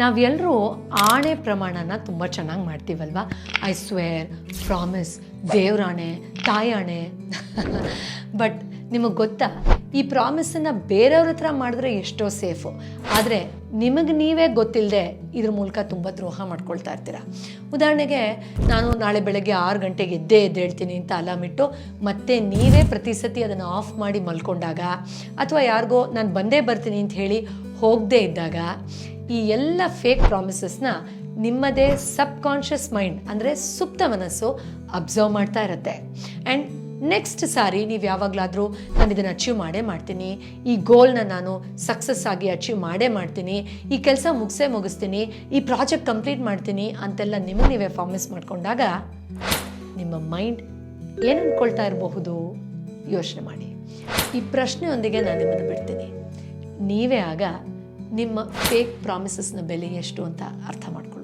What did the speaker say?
ನಾವೆಲ್ಲರೂ ಆಣೆ ಪ್ರಮಾಣನ ತುಂಬ ಚೆನ್ನಾಗಿ ಮಾಡ್ತೀವಲ್ವ? ಐ ಸ್ವೇರ್ ಪ್ರಾಮಿಸ್ ದೇವ್ರಾಣೆ ತಾಯಾಣೆ ಬಟ್ ನಿಮಗೆ ಗೊತ್ತಾ, ಈ ಪ್ರಾಮಿಸನ್ನು ಬೇರೆಯವ್ರ ಹತ್ರ ಮಾಡಿದ್ರೆ ಎಷ್ಟೋ ಸೇಫು ಆದರೆ ನಿಮಗೆ ನೀವೇ ಗೊತ್ತಿಲ್ಲದೆ ಇದ್ರ ಮೂಲಕ ತುಂಬ ದ್ರೋಹ ಮಾಡ್ಕೊಳ್ತಾ ಇರ್ತೀರ? ಉದಾಹರಣೆಗೆ, ನಾನು ನಾಳೆ ಬೆಳಗ್ಗೆ ಆರು ಗಂಟೆಗೆ ಎದ್ದೇ ಎದ್ದೇಳ್ತೀನಿ ಅಂತ ಅಲಾರ್ಮ್ ಇಟ್ಟು ಮತ್ತೆ ನೀವೇ ಪ್ರತಿ ಸತಿ ಅದನ್ನು ಆಫ್ ಮಾಡಿ ಮಲ್ಕೊಂಡಾಗ, ಅಥವಾ ಯಾರಿಗೋ ನಾನು ಬಂದೇ ಬರ್ತೀನಿ ಅಂತ ಹೇಳಿ ಹೋಗದೇ ಇದ್ದಾಗ ಈ ಎಲ್ಲ ಫೇಕ್ ಪ್ರಾಮಿಸಸ್ನ ನಿಮ್ಮದೇ ಸಬ್ ಕಾನ್ಷಿಯಸ್ ಮೈಂಡ್ ಅಂದರೆ ಸುಪ್ತ ಮನಸ್ಸು ಅಬ್ಸರ್ವ್ ಮಾಡ್ತಾ ಇರುತ್ತೆ. ಆ್ಯಂಡ್ ನೆಕ್ಸ್ಟ್ ಸಾರಿ ನೀವು ಯಾವಾಗಲಾದರೂ ನಾನು ಇದನ್ನು ಅಚೀವ್ ಮಾಡೇ ಮಾಡ್ತೀನಿ, ಈ ಗೋಲ್ನ ನಾನು ಸಕ್ಸಸ್ ಆಗಿ ಅಚೀವ್ ಮಾಡೇ ಮಾಡ್ತೀನಿ, ಈ ಕೆಲಸ ಮುಗಿಸೇ ಮುಗಿಸ್ತೀನಿ, ಈ ಪ್ರಾಜೆಕ್ಟ್ ಕಂಪ್ಲೀಟ್ ಮಾಡ್ತೀನಿ ಅಂತೆಲ್ಲ ನಿಮಗೆ ನೀವೇ ಫಾರ್ಮಿಸ್ ಮಾಡಿಕೊಂಡಾಗ ನಿಮ್ಮ ಮೈಂಡ್ ಏನು ಅಂದ್ಕೊಳ್ತಾ ಇರಬಹುದು? ಯೋಚನೆ ಮಾಡಿ. ಈ ಪ್ರಶ್ನೆಯೊಂದಿಗೆ ನಾನು ನಿಮ್ಮನ್ನು ಬಿಡ್ತೀನಿ. ನೀವೇ ಆಗ ನಿಮ್ಮ ಫೇಕ್ ಪ್ರಾಮಿಸಸ್ನ ಬೆಲೆ ಎಷ್ಟು ಅಂತ ಅರ್ಥ ಮಾಡ್ಕೊಳ್ಳಿ.